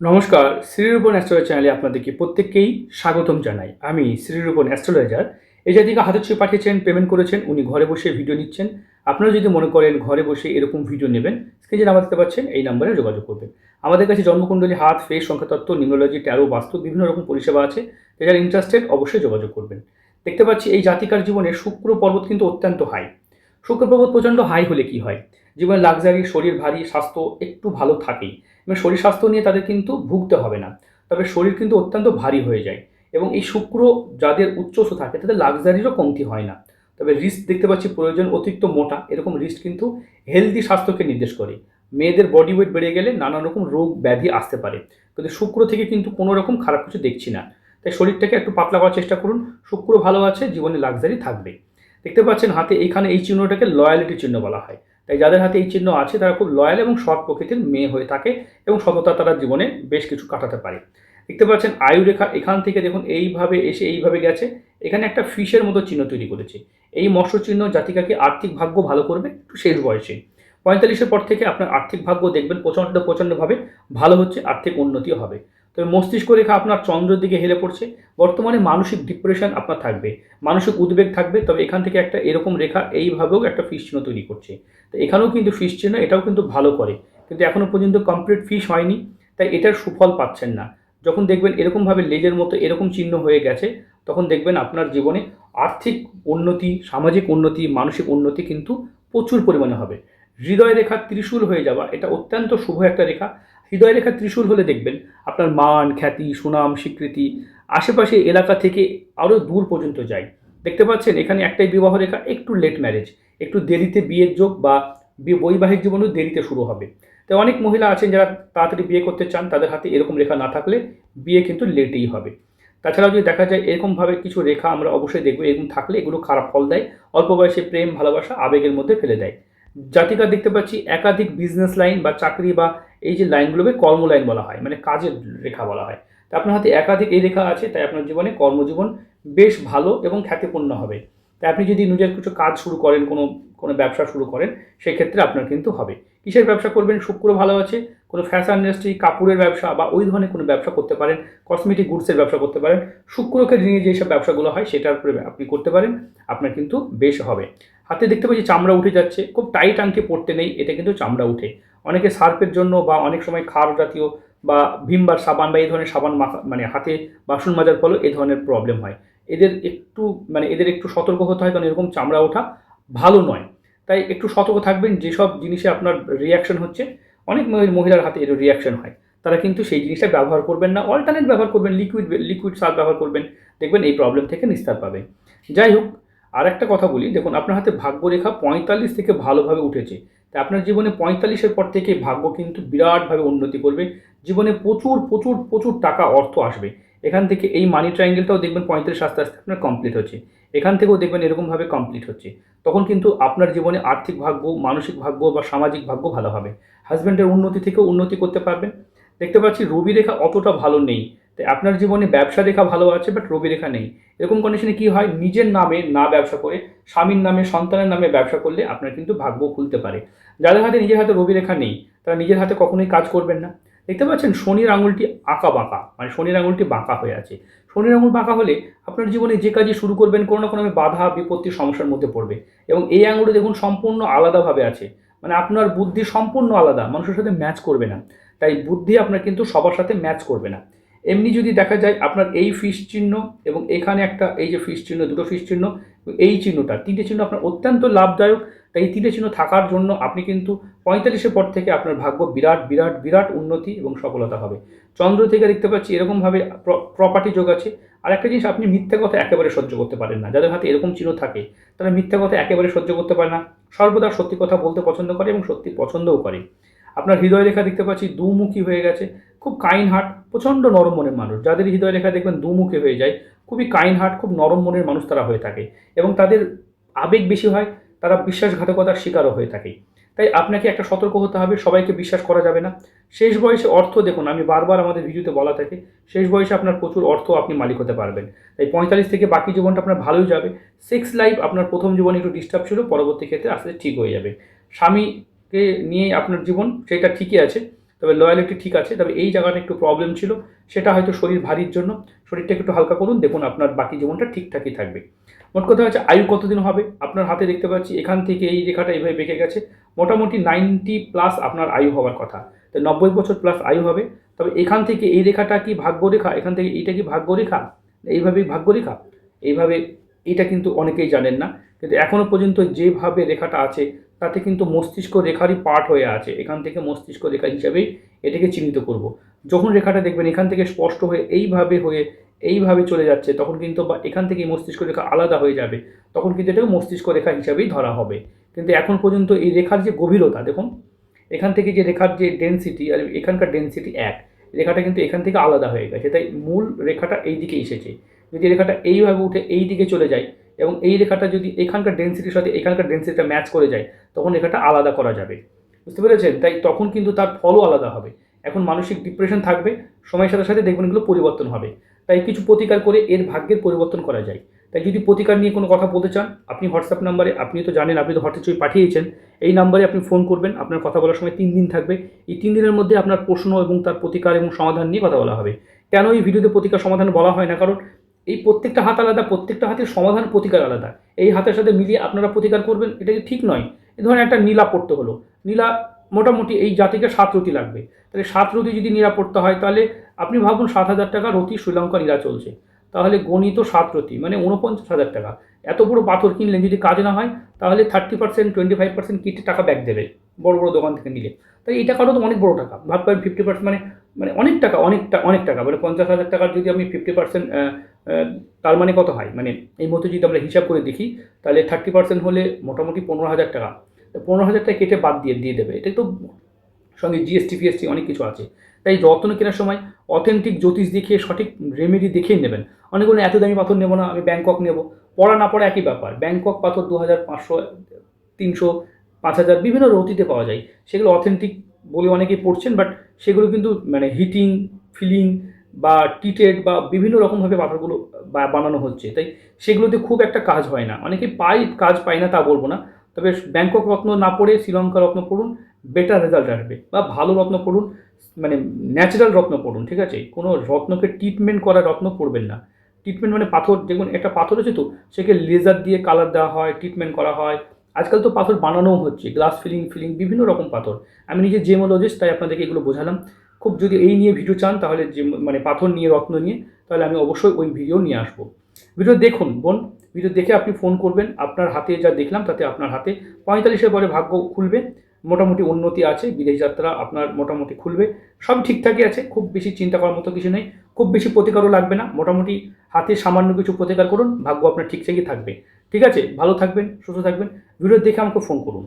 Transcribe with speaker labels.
Speaker 1: নমস্কার শ্রীরূপন অ্যাস্ট্রোলজার চ্যানেলে আপনাদেরকে প্রত্যেককেই স্বাগতম জানাই। আমি শ্রীরূপন অ্যাস্ট্রোলজার এই জাতিকে হাতের ছবি পাঠিয়েছেন পেমেন্ট করেছেন, উনি ঘরে বসে ভিডিও নিচ্ছেন। আপনারা যদি মনে করেন ঘরে বসে এরকম ভিডিও নেবেন স্ক্রিনে নাম্বার দিতে পারছেন এই নাম্বারে যোগাযোগ করবেন। আমাদের কাছে জন্মকুণ্ডলী, হাত ফেস সংখ্যাতত্ত্ব নিউমোলজি ট্যারো বাস্তু, বিভিন্ন রকম পরিষেবা আছে। যারা ইন্টারেস্টেড অবশ্যই যোগাযোগ করবেন। দেখতে পাচ্ছি এই জাতিকার জীবনে শুক্র পর্বত কিন্তু অত্যন্ত হাই শুক্র পর্বত প্রচণ্ড হাই হলে কি হয়? জীবনে লাক্সারি শরীর ভারী, স্বাস্থ্য একটু ভালো থাকেই। এবং শরীর স্বাস্থ্য নিয়ে তাদের কিন্তু ভুগতে হবে না। তবে শরীর কিন্তু অত্যন্ত ভারী হয়ে যায় এবং এই শুক্র যাদের উচ্চস্থ থাকে, তাদের লাক্সারিরও কমতি হয় না। তবে রিস্ক দেখতে পাচ্ছি প্রয়োজন অতিরিক্ত মোটা, এরকম রিস্ক কিন্তু হেলদি স্বাস্থ্যকে নির্দেশ করে। মেয়েদের বডি ওয়েট বেড়ে গেলে নানা রকম রোগ ব্যাধি আসতে পারে। কিন্তু শুক্র থেকে কিন্তু কোনো রকম খারাপ কিছু দেখছি না। তাই শরীরটাকে একটু পাতলা করার চেষ্টা করুন। শুক্র ভালো আছে, জীবনে লাক্সারি থাকবে। দেখতে পাচ্ছেন হাতে এইখানে এই চিহ্নটাকে লয়ালিটি চিহ্ন বলা হয়। তাই যাদের হাতে এই চিহ্ন আছে, তারা খুব লয়াল এবং সৎ প্রকৃতির মেয়ে হয়ে থাকে এবং সততা তারা জীবনে বেশ কিছু কাটাতে পারে। দেখতে পাচ্ছেন আয়ু রেখা, এখান থেকে দেখুন এইভাবে এসে এইভাবে গেছে। এখানে একটা ফিশের মতো চিহ্ন তৈরি করেছে। এই মৎস্য চিহ্ন জাতিকাকে আর্থিক ভাগ্য ভালো করবে একটু শেষ বয়সে। পঁয়তাল্লিশের পর থেকে আপনার আর্থিক ভাগ্য দেখবেন প্রচণ্ড প্রচণ্ডভাবে ভালো হচ্ছে, আর্থিক উন্নতিও হবে। তবে মস্তিষ্ক রেখা আপনার চন্দ্রের দিকে হেলে পড়ছে। বর্তমানে মানসিক ডিপ্রেশন আপনার থাকবে। মানসিক উদ্বেগ থাকবে, তবে এখান থেকে একটা এরকম রেখা এইভাবেও একটা ফিস চিহ্ন তৈরি করছে। তো এখানেও কিন্তু ফিস চিহ্ন, এটাও কিন্তু ভালো করে। কিন্তু এখনও পর্যন্ত কমপ্লিট ফিস হয়নি, তাই এটার সুফল পাচ্ছেন না। যখন দেখবেন এরকমভাবে লেজের মতো এরকম চিহ্ন হয়ে গেছে, তখন দেখবেন আপনার জীবনে আর্থিক উন্নতি, সামাজিক উন্নতি, মানসিক উন্নতি কিন্তু প্রচুর পরিমাণে হবে। হৃদয় রেখা ত্রিশূল হয়ে যাওয়া, এটা অত্যন্ত শুভ একটা রেখা। হৃদয় রেখা ত্রিশূল হলে দেখবেন আপনার মান, খ্যাতি, সুনাম, স্বীকৃতি আশেপাশে এলাকা থেকে আরও দূর পর্যন্ত যায়। দেখতে পাচ্ছেন, এখানে একটাই বিবাহ রেখা, একটু লেট ম্যারেজ একটু দেরিতে বিয়ের যোগ বি- বৈবাহিক জীবনও দেরিতে শুরু হবে। তাই অনেক মহিলা আছেন যারা তাড়াতাড়ি বিয়ে করতে চান, তাদের হাতে এরকম রেখা না থাকলে বিয়ে কিন্তু লেটেই হবে। তাছাড়াও যদি দেখা যায় এরকমভাবে কিছু রেখা আমরা অবশ্যই দেখব, এরকম থাকলে এগুলো খারাপ ফল দেয়, অল্প বয়সে প্রেম, ভালোবাসা, আবেগের মধ্যে ফেলে দেয়। জাতিকা দেখতে পাচ্ছি একাধিক বিজনেস লাইন বা চাকরি বা এই যে লাইনগুলোকে কর্ম লাইন বলা হয় মানে কাজের রেখা বলা হয়। তা আপনার হাতে একাধিক এই রেখা আছে, তাই আপনার জীবনে কর্মজীবন বেশ ভালো এবং খ্যাতিপূর্ণ হবে। তাই আপনি যদি নিজের কিছু কাজ শুরু করেন, কোনো কোনো ব্যবসা শুরু করেন, সেক্ষেত্রে আপনার কিন্তু হবে। কিসের ব্যবসা করবেন? শুক্র ভালো আছে, কোনো ফ্যাশন ইন্ডাস্ট্রি কাপড়ের ব্যবসা বা ওই ধরনের কোনো ব্যবসা করতে পারেন কসমেটিক গুডসের ব্যবসা করতে পারেন। শুক্রকে নিয়ে যেসব ব্যবসাগুলো হয়, সেটার উপরে আপনি করতে পারেন, আপনার কিন্তু বেশ হবে। হাতে দেখতে পাচ্ছি চামড়া উঠে যাচ্ছে, খুব টাইট আঙ্কে পড়তে নেই এটা কিন্তু চামড়া উঠে। অনেকে সার্ফের জন্য বা অনেক সময় খার জাতীয় বা ভিমবার সাবান বা এই ধরনের সাবান মাখা মানে হাতে বাসন মাজার ফলেও এই ধরনের প্রবলেম হয়। এদের একটু মানে এদের একটু সতর্ক হতে হয় কারণ এরকম চামড়া ওঠা ভালো নয়। তাই একটু সতর্ক থাকবেন, যেসব জিনিসে আপনার রিয়াকশন হচ্ছে, অনেক মহিলার হাতে এর রিয়াকশন হয়। তারা কিন্তু সেই জিনিসটা ব্যবহার করবেন না অল্টারনেট ব্যবহার করবেন লিকুইড লিকুইড সার ব্যবহার করবেন, দেখবেন এই প্রবলেম থেকে নিস্তার পাবেন। যাই হোক আর একটা কথা বলি, দেখুন, আপনার হাতে ভাগ্যরেখা পঁয়তাল্লিশ থেকে ভালোভাবে উঠেছে। তাই আপনার জীবনে পঁয়তাল্লিশের পর থেকে ভাগ্য কিন্তু বিরাটভাবে উন্নতি করবে। জীবনে প্রচুর প্রচুর প্রচুর টাকা অর্থ আসবে। এখান থেকে এই মানি ট্রায়াঙ্গেলটাও দেখবেন পঁয়ত্রিশ আস্তে আস্তে আপনার কমপ্লিট হচ্ছে। এখান থেকেও দেখবেন এরকমভাবে কমপ্লিট হচ্ছে। তখন কিন্তু আপনার জীবনে আর্থিক ভাগ্য, মানসিক ভাগ্য বা সামাজিক ভাগ্য ভালো হবে। হাজব্যান্ডের উন্নতি থেকেও উন্নতি করতে পারবেন। দেখতে পাচ্ছি রবি রেখা অতটা ভালো নেই। তাই আপনার জীবনে ব্যবসা রেখা ভালো আছে বাট রবি রেখা নেই। এরকম কন্ডিশনে কি হয়? নিজের নামে না ব্যবসা করে, স্বামীর নামে, সন্তানের নামে ব্যবসা করলে আপনার কিন্তু ভাগ্য খুলতে পারে। যাদের হাতে নিজের হাতে রবি রেখা নেই, তারা নিজের হাতে কখনোই কাজ করবেন না। দেখতে পাচ্ছেন, শনির আঙুলটি আঁকা বাঁকা মানে শনির আঙুলটি বাঁকা হয়ে আছে। শনির আঙুল বাঁকা হলে আপনার জীবনে যে কাজই শুরু করবেন, কোনো না কোনো বাধা, বিপত্তি, সমস্যার মধ্যে পড়বে। এবং এই আঙুলটি দেখুন সম্পূর্ণ আলাদাভাবে আছে। মানে আপনার বুদ্ধি সম্পূর্ণ আলাদা, মানুষের সাথে ম্যাচ করবে না। তাই বুদ্ধি আপনার কিন্তু সবার সাথে ম্যাচ করবে না। এমনি যদি দেখা যায় আপনার এই ফিস চিহ্ন এবং এখানে একটা, এই যে ফিস চিহ্ন, দুটো ফিস চিহ্ন, এই চিহ্নটা, তিনটে চিহ্ন আপনার অত্যন্ত লাভদায়ক। তাই এই তিনটে চিহ্ন থাকার জন্য আপনি কিন্তু পঁয়তাল্লিশের পর থেকে আপনার ভাগ্য বিরাট বিরাট বিরাট উন্নতি এবং সফলতা হবে। চন্দ্র থেকে দেখতে পাচ্ছি এরকমভাবে প্রপার্টি যোগ আছে। আর একটা জিনিস, আপনি মিথ্যা কথা একেবারে সহ্য করতে পারেন না। যাদের হাতে এরকম চিহ্ন থাকে, তারা মিথ্যা কথা একেবারে সহ্য করতে পারে না। সর্বদা সত্যি কথা বলতে পছন্দ করে এবং সত্যি পছন্দও করে। আপনার হৃদয় রেখা দেখতে পাচ্ছি, দুমুখী হয়ে গেছে। খুব কাইন হার্ট প্রচণ্ড নরম মনের মানুষ। যাদের হৃদয় রেখা দেখবেন দুমুখী হয়ে যায়, খুবই কাইন হার্ট খুব নরম মনের মানুষ তারা হয়ে থাকে। এবং তাদের আবেগ বেশি হয়, তারা বিশ্বাসঘাতকতার শিকারও হয়ে থাকে। তাই আপনাকে একটা সতর্ক হতে হবে, সবাইকে বিশ্বাস করা যাবে না। শেষ বয়সে অর্থ দেখুন, আমি বারবার আমাদের ভিডিওতে বলা থাকে, শেষ বয়সে আপনার প্রচুর অর্থ আপনি মালিক হতে পারবেন। তাই পঁয়তাল্লিশ থেকে বাকি জীবনটা আপনার ভালোই যাবে। সেক্স লাইফ আপনার প্রথম জীবনে একটু ডিস্টার্ব ছিল, পরবর্তী ক্ষেত্রে আস্তে ঠিক হয়ে যাবে। স্বামীকে নিয়ে আপনার জীবন সেটা ঠিকই আছে, তবে লয়ালিটি ঠিক আছে, তবে এই জায়গাটা একটু প্রবলেম ছিল, সেটা হয়তো শরীর ভারীর জন্য, শরীরটা একটু হালকা করুন, দেখুন আপনার বাকি জীবনটা ঠিকঠাকই থাকবে। মোট কথা হচ্ছে আয়ু কতদিন হবে, আপনার হাতে দেখতে পাচ্ছি, এখান থেকে এই রেখাটা এইভাবে বেঁকে গেছে, মোটামুটি নাইনটি প্লাস আপনার আয়ু হওয়ার কথা, তো নব্বই বছর প্লাস আয়ু হবে, তবে এখান থেকে এই রেখাটা কি ভাগ্যরেখা, এখান থেকে এইটা কি ভাগ্যরেখা, এইভাবেই ভাগ্যরেখা? এইভাবে এটা কিন্তু অনেকেই জানেন না, কিন্তু এখনও পর্যন্ত যেভাবে রেখাটা আছে তাতে কিন্তু মস্তিষ্ক রেখারই পার্ট হয়ে আছে। এখান থেকে মস্তিষ্ক রেখা হিসাবেই এটাকে চিহ্নিত করব। যখন রেখাটা দেখবেন, এখান থেকে স্পষ্ট হয়ে এইভাবে হয়ে এইভাবে চলে যাচ্ছে, তখন কিন্তু বা এখান থেকে মস্তিষ্ক রেখা আলাদা হয়ে যাবে। তখন কিন্তু এটাকে মস্তিষ্ক রেখা হিসাবেই ধরা হবে। কিন্তু এখন পর্যন্ত এই রেখার যে গভীরতা, দেখুন, এখান থেকে যে রেখার যে ডেন্সিটি আর এখানকার ডেন্সিটি এক, রেখাটা কিন্তু এখান থেকে আলাদা হয়ে গেছে। তাই মূল রেখাটা এই দিকে এসেছে। যদি রেখাটা এইভাবে উঠে এই দিকে চলে যায় এবং এই রেখাটা যদি এখানকার ডেন্সিটির সাথে এখানকার ডেন্সিটিটা ম্যাচ করে যায়, তখন রেখাটা আলাদা করা যাবে। বুঝতে পেরেছেন? তাই তখন কিন্তু তার ফলও আলাদা হবে। এখন মানসিক ডিপ্রেশন থাকবে, সময়ের সাথে সাথে দেখবেন এগুলো পরিবর্তন হবে। তাই কিছু প্রতিকার করে এর ভাগ্যের পরিবর্তন করা যায়। তাই যদি প্রতিকার নিয়ে কোনো কথা বলতে চান, আপনি হোয়াটসঅ্যাপ নাম্বারে, আপনি তো জানেন, আপনি তো ছবি পাঠিয়েছেন, এই নাম্বারে আপনি ফোন করবেন, আপনার কথা বলার সময় তিন দিন থাকবে। এই তিন দিনের মধ্যে আপনার প্রশ্ন এবং তার প্রতিকার এবং সমাধান নিয়ে কথা বলা হবে। কেন এই ভিডিওতে প্রতিকার সমাধান বলা হয় না? কারণ এই প্রত্যেকটা হাত আলাদা, প্রত্যেকটা হাতের সমাধান প্রতিকার আলাদা। এই হাতের সাথে মিলিয়ে আপনারা প্রতিকার করবেন, এটা কি ঠিক নয়? এ ধরনের একটা নীলা পড়তে হলো। নীলা মোটামুটি এই জাতিকে সাত রুটি লাগবে। তাহলে সাত রুটি যদি নীলা পড়তে হয়, তাহলে আপনি ভাবুন সাত হাজার টাকা রতি শ্রীলঙ্কা নীলা চলছে। তাহলে গণিত সাত রতি মানে উনপঞ্চাশ হাজার টাকা। এত বড় পাথর কিনলেন যদি কাজ না হয়, তাহলে thirty percent, twenty five percent কিটে টাকা ব্যাক দেবে, বড় বড় দোকান থেকে নিলে। তাই এই টাকাটা তো অনেক বড় টাকা। ভাব ভাববেন ফিফটি পার্সেন্ট মানে মানে অনেক টাকা, অনেকটা, অনেক টাকা। মানে পঞ্চাশ হাজার টাকার যদি আমি ফিফটি পার্সেন্ট তার মানে কত হয়? মানে এই মুহূর্তে যদি আমরা হিসাব করে দেখি, তাহলে থার্টি পার্সেন্ট হলে মোটামুটি পনেরো হাজার টাকা। পনেরো হাজার টাকা কেটে বাদ দিয়ে দিয়ে দেবে। এটা তো সঙ্গে জিএসটি ফিএসটি অনেক কিছু আছে। তাই রত্ন কেনার সময় অথেন্টিক জ্যোতিষ দেখিয়ে সঠিক রেমেডি দেখেই নেবেন। অনেক বলেন এত দামি পাথর নেব না, আমি ব্যাংকক নেব। পড়া না পড়া একই ব্যাপার। ব্যাংকক পাথর দু হাজার পাঁচশো, তিনশো, পাঁচ হাজার বিভিন্ন রতিতে পাওয়া যায়। সেগুলো অথেন্টিক বলে অনেকেই পড়ছেন বাট সেগুলো কিন্তু মানে হিটিং ফিলিং বা টিটেড বা বিভিন্ন রকমভাবে পাথরগুলো বানানো হচ্ছে। তাই সেগুলোতে খুব একটা কাজ হয় না। অনেকে পাই, কাজ পায় না তা বলব না। তবে ব্যাংকক রত্ন না পড়ে শ্রীলঙ্কা রত্ন পড়ুন বেটার রেজাল্ট আসবে। বা ভালো রত্ন পড়ুন মানে ন্যাচারাল রত্ন পড়ুন, ঠিক আছে? কোনো রত্নকে ট্রিটমেন্ট করা রত্ন পড়বেন না। ট্রিটমেন্ট মানে পাথর, দেখুন একটা পাথর আছে তো, সেকে লেজার দিয়ে কালার দেওয়া হয় ট্রিটমেন্ট করা হয়। আজকাল তো পাথর বানানোও হচ্ছে গ্লাস ফিলিং ফিলিং বিভিন্ন রকম পাথর। আমি নিজে জেমোলজিস্ট তাই আপনাদেরকে এগুলো বোঝালাম। খুব যদি এই নিয়ে ভিডিও চান, তাহলে যে মানে পাথর নিয়ে, রত্ন নিয়ে, তাহলে আমি অবশ্যই ওই ভিডিও নিয়ে আসব। ভিডিও দেখুন বোন, ভিডিও দেখে আপনি ফোন করবেন, আপনার হাতে যা দেখলাম তাতে আপনার হাতে পঁয়তাল্লিশের পরে ভাগ্য খুলবে, মোটামুটি উন্নতি আছে, বিদেশ যাত্রা আপনার মোটামুটি খুলবে, সব ঠিকঠাকই আছে, খুব বেশি চিন্তা করার মতো কিছু নেই, খুব বেশি প্রতিকারও লাগবে না, মোটামুটি হাতে সামান্য কিছু প্রতিকার করুন, ভাগ্য আপনার ঠিকঠাকই থাকবে। ঠিক আছে? ভালো থাকবেন, সুস্থ থাকবেন, ভিডিও দেখে আমাকে ফোন করুন।